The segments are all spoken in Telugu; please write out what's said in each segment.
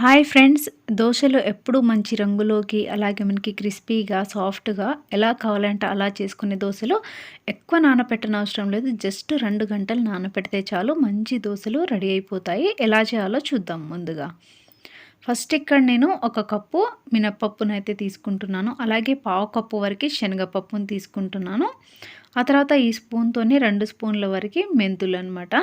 హాయ్ ఫ్రెండ్స్ దోశలు ఎప్పుడు మంచి రంగులోకి అలాగే మనకి క్రిస్పీగా సాఫ్ట్గా ఎలా కావాలంటే అలా చేసుకునే దోశలు ఎక్కువ నానపెట్టన అవసరం లేదు. జస్ట్ రెండు గంటలు నానపెడితే చాలు మంచి దోశలు రెడీ అయిపోతాయి. ఎలా చేయాలో చూద్దాం ముందుగా. ఫస్ట్ ఇక్కడ నేను ఒక కప్పు మినప్పప్పునైతే తీసుకుంటున్నాను. అలాగే పావు కప్పు వరకు శనగపప్పును తీసుకుంటున్నాను. ఆ తర్వాత ఈ స్పూన్తోని రెండు స్పూన్ల వరకు మెంతులు అనమాట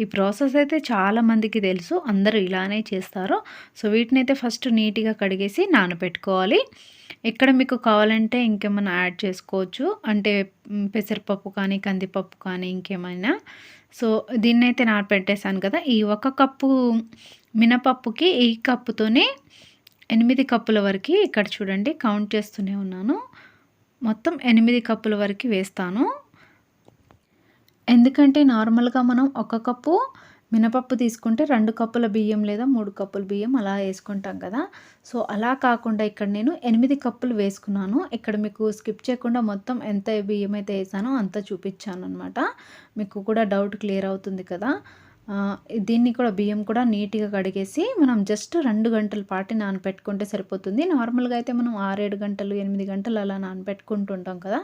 ఈ ప్రాసెస్ అయితే చాలామందికి తెలుసు అందరూ ఇలానే చేస్తారు. సో వీటిని అయితే ఫస్ట్ నీట్గా కడిగేసి నానబెట్టుకోవాలి. ఇక్కడ మీకు కావాలంటే ఇంకేమైనా యాడ్ చేసుకోవచ్చు. అంటే పెసరపప్పు కానీ కందిపప్పు కానీ ఇంకేమైనా. సో దీన్నైతే అయితే నానపెట్టేశాను కదా. ఈ ఒక కప్పు మినపప్పుకి ఈ కప్పుతోనే ఎనిమిది కప్పుల వరకు ఇక్కడ చూడండి కౌంట్ చేస్తూనే ఉన్నాను. మొత్తం ఎనిమిది కప్పుల వరకు వేస్తాను. ఎందుకంటే నార్మల్గా మనం ఒక కప్పు మినపప్పు తీసుకుంటే రెండు కప్పుల బియ్యం లేదా మూడు కప్పుల బియ్యం అలా వేసుకుంటాం కదా. సో అలా కాకుండా ఇక్కడ నేను ఎనిమిది కప్పులు వేసుకున్నాను. ఇక్కడ మీకు స్కిప్ చేయకుండా మొత్తం ఎంత బియ్యం అయితే వేసానో అంత చూపించాను అనమాట మీకు కూడా డౌట్ క్లియర్ అవుతుంది కదా. దీన్ని కూడా బియ్యం కూడా నీట్గా కడిగేసి మనం జస్ట్ రెండు గంటల పాటు నానపెట్టుకుంటే సరిపోతుంది. నార్మల్గా అయితే మనం ఆరేడు గంటలు ఎనిమిది గంటలు అలా నానపెట్టుకుంటుంటాం కదా.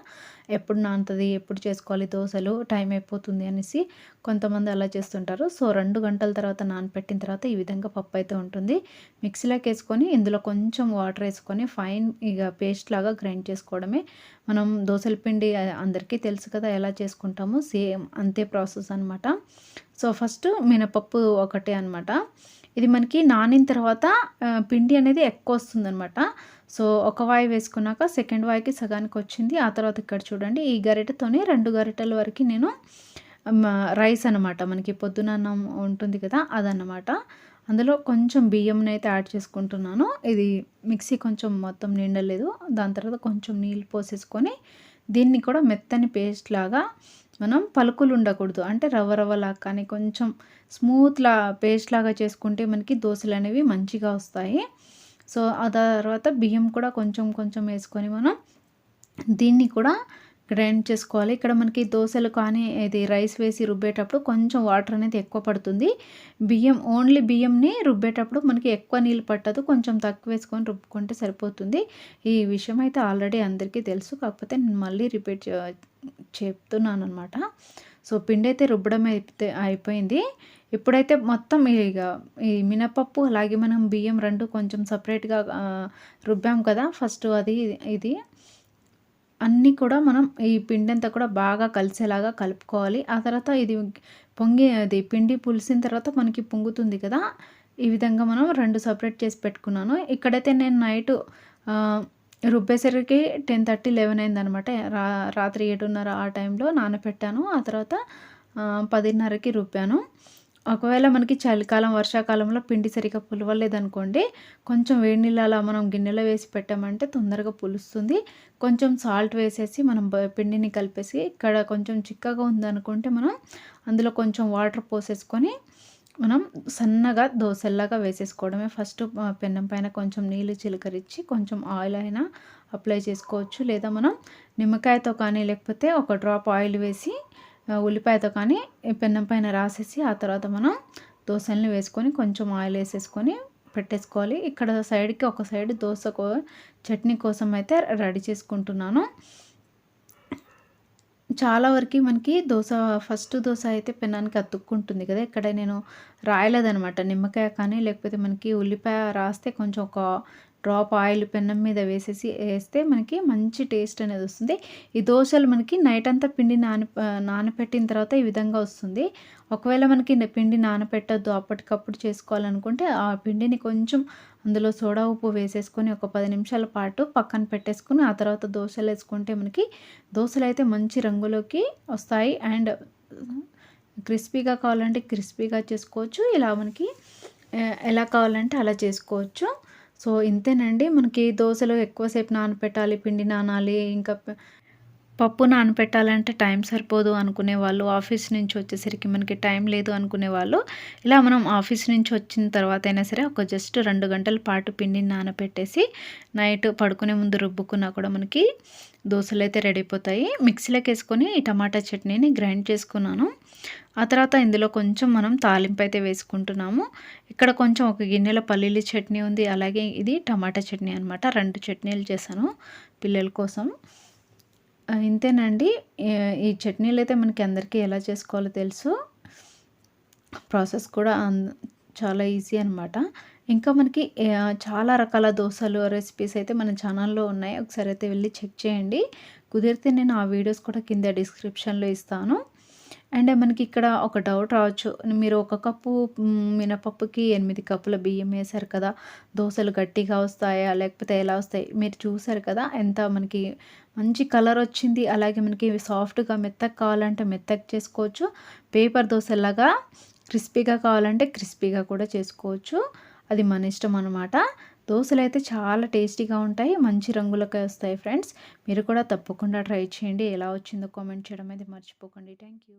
ఎప్పుడు నానుతుంది ఎప్పుడు చేసుకోవాలి దోశలు టైం అయిపోతుంది అనేసి కొంతమంది అలా చేస్తుంటారు. సో రెండు గంటల తర్వాత నానపెట్టిన తర్వాత ఈ విధంగా పప్పు అయితే ఉంటుంది. మిక్సీలోకి వేసుకొని ఇందులో కొంచెం వాటర్ వేసుకొని ఫైన్ ఇక పేస్ట్ లాగా గ్రైండ్ చేసుకోవడమే మనం దోశల పిండి అందరికీ తెలుసు కదా ఎలా చేసుకుంటామో సేమ్ అంతే ప్రాసెస్ అనమాట సో ఫస్ట్ మినపప్పు ఒకటే అనమాట ఇది మనకి నానిన తర్వాత పిండి అనేది ఎక్కువ వస్తుందనమాట సో ఒక వాయి వేసుకున్నాక సెకండ్ వాయికి సగానికి వచ్చింది. ఆ తర్వాత ఇక్కడ చూడండి ఈ గరిటెతోనే రెండు గరిటెల వరకు నేను రైస్ అనమాట మనకి పొద్దున అన్నం ఉంటుంది కదా అదన్నమాట. అందులో కొంచెం బియ్యంని అయితే యాడ్ చేసుకుంటున్నాను. ఇది మిక్సీ కొంచెం మొత్తం నిండలేదు. దాని తర్వాత కొంచెం నీళ్ళు పోసేసుకొని దీన్ని కూడా మెత్తని పేస్ట్ లాగా మనం పలుకులు ఉండకూడదు. అంటే రవ్వ రవ్వలా కానీ కొంచెం స్మూత్లా పేస్ట్ లాగా చేసుకుంటే మనకి దోశలు అనేవి మంచిగా వస్తాయి. సో ఆ తర్వాత బియ్యం కూడా కొంచెం కొంచెం వేసుకొని మనం దీన్ని కూడా గ్రైండ్ చేసుకోవాలి. ఇక్కడ మనకి దోశలు కానీ ఇది రైస్ వేసి రుబ్బేటప్పుడు కొంచెం వాటర్ అనేది ఎక్కువ పడుతుంది. బియ్యం ఓన్లీ బియ్యంని రుబ్బేటప్పుడు మనకి ఎక్కువ నీళ్ళు పట్టదు. కొంచెం తక్కువ వేసుకొని రుబ్బుకుంటే సరిపోతుంది. ఈ విషయం అయితే ఆల్రెడీ అందరికీ తెలుసు. కాకపోతే నేను మళ్ళీ రిపీట్ చెప్తున్నాను అనమాట సో పిండి అయితే రుబ్బడం అయితే అయిపోయింది. ఇప్పుడైతే మొత్తం ఇక ఈ మినపప్పు అలాగే మనం బియ్యం రెండు కొంచెం సపరేట్గా రుబ్బాం కదా. ఫస్ట్ అది ఇది. అన్నీ కూడా మనం ఈ పిండి అంతా కూడా బాగా కలిసేలాగా కలుపుకోవాలి. ఆ తర్వాత ఇది పొంగి అది పిండి పులిసిన తర్వాత మనకి పొంగుతుంది కదా ఈ విధంగా మనం రెండు సపరేట్ చేసి పెట్టుకున్నాను. ఇక్కడైతే నేను నైట్ రుబ్బేసరికి టెన్ థర్టీ లెవెన్ అయిందనమాట. రా రాత్రి ఏడున్నర ఆ టైంలో నానబెట్టాను ఆ తర్వాత పదిన్నరకి రుబ్బాను. ఒకవేళ మనకి చలికాలం వర్షాకాలంలో పిండి సరిగ్గా పులవలేదనుకోండి కొంచెం వేడి నీళ్ళు అలా మనం గిన్నెలో వేసి పెట్టామంటే తొందరగా పులుస్తుంది. కొంచెం సాల్ట్ వేసేసి మనం పిండిని కలిపేసి ఇక్కడ కొంచెం చిక్కగా ఉందనుకుంటే మనం అందులో కొంచెం వాటర్ పోసేసుకొని మనం సన్నగా దోశల్లాగా వేసేసుకోవడమే. ఫస్ట్ పెన్నం పైన కొంచెం నీళ్ళు చిలకరించి కొంచెం ఆయిల్ అయినా అప్లై చేసుకోవచ్చు. లేదా మనం నిమ్మకాయతో కానీ లేకపోతే ఒక డ్రాప్ ఆయిల్ వేసి ఉల్లిపాయతో కానీ పెన్నం పైన రాసేసి ఆ తర్వాత మనం దోశల్ని వేసుకొని కొంచెం ఆయిల్ వేసేసుకొని పెట్టేసుకోవాలి. ఇక్కడ సైడ్కి ఒక సైడ్ దోశ చట్నీ కోసం అయితే రెడీ చేసుకుంటున్నాను. చాలా వరకు మనకి దోశ ఫస్ట్ దోశ అయితే పెనానికి అతుక్కుంటుంది కదా. ఇక్కడ నేను రాయలేదనమాట నిమ్మకాయ కానీ లేకపోతే మనకి ఉల్లిపాయ రాస్తే కొంచెం ఒక డ్రాప్ ఆయిల్ పెన్నం మీద వేసేసి వేస్తే మనకి మంచి టేస్ట్ అనేది వస్తుంది. ఈ దోశలు మనకి నైట్ అంతా పిండి నాన నానపెట్టిన తర్వాత ఈ విధంగా వస్తుంది. ఒకవేళ మనకి పిండి నానపెట్టద్దు అప్పటికప్పుడు చేసుకోవాలనుకుంటే ఆ పిండిని కొంచెం అందులో సోడా ఉప్పు వేసేసుకొని ఒక పది నిమిషాల పాటు పక్కన పెట్టేసుకుని ఆ తర్వాత దోశలు వేసుకుంటే మనకి దోశలు అయితే మంచి రంగులోకి వస్తాయి. అండ్ క్రిస్పీగా కావాలంటే క్రిస్పీగా చేసుకోవచ్చు. ఇలా మనకి ఎలా కావాలంటే అలా చేసుకోవచ్చు. సో ఇంతేనండి. మనకి దోశలు ఎక్కువసేపు నానపెట్టాలి పిండి నానాలి ఇంకా పప్పు నానపెట్టాలంటే టైం సరిపోదు అనుకునే వాళ్ళు ఆఫీస్ నుంచి వచ్చేసరికి మనకి టైం లేదు అనుకునే వాళ్ళు ఇలా మనం ఆఫీస్ నుంచి వచ్చిన తర్వాత అయినా సరే ఒక జస్ట్ రెండు గంటల పాటు పిండిని నానపెట్టేసి నైట్ పడుకునే ముందు రుబ్బుకున్నా కూడా మనకి దోశలు అయితే రెడీ అయిపోతాయి. మిక్సీలోకి వేసుకొని ఈ టమాటా చట్నీని గ్రైండ్ చేసుకున్నాను. ఆ తర్వాత ఇందులో కొంచెం మనం తాలింపు అయితే వేసుకుంటున్నాము. ఇక్కడ కొంచెం ఒక గిన్నెలో పల్లీలు చట్నీ ఉంది అలాగే ఇది టమాటా చట్నీ అనమాట రెండు చట్నీలు చేశాను పిల్లల కోసం. ఇంతేనండి. ఈ చట్నీలు అయితే మనకి అందరికీ ఎలా చేసుకోవాలో తెలుసు. ప్రాసెస్ కూడా చాలా ఈజీ అనమాట ఇంకా మనకి చాలా రకాల దోశలు రెసిపీస్ అయితే మన ఛానల్లో ఉన్నాయి. ఒకసారి అయితే వెళ్ళి చెక్ చేయండి. కుదిరితే నేను ఆ వీడియోస్ కూడా కింద డిస్క్రిప్షన్లో ఇస్తాను. అండ్ మనకి ఇక్కడ ఒక డౌట్ రావచ్చు. మీరు ఒక కప్పు మినపప్పుకి ఎనిమిది కప్పుల బియ్యం వేశారు కదా. దోశలు గట్టిగా వస్తాయా? లేకపోతే ఎలా వస్తాయి? మీరు చూసారు కదా ఎంత మనకి మంచి కలర్ వచ్చింది. అలాగే మనకి సాఫ్ట్గా మెత్తగా కావాలంటే మెత్తగా చేసుకోవచ్చు. పేపర్ దోశలాగా క్రిస్పీగా కావాలంటే క్రిస్పీగా కూడా చేసుకోవచ్చు. అది మన ఇష్టం అనమాట దోశలు అయితే చాలా టేస్టీగా ఉంటాయి. మంచి రంగులకే వస్తాయి ఫ్రెండ్స్. మీరు కూడా తప్పకుండా ట్రై చేయండి. ఎలా వచ్చిందో కామెంట్ చేయడం అయితే మర్చిపోకండి. Thank you.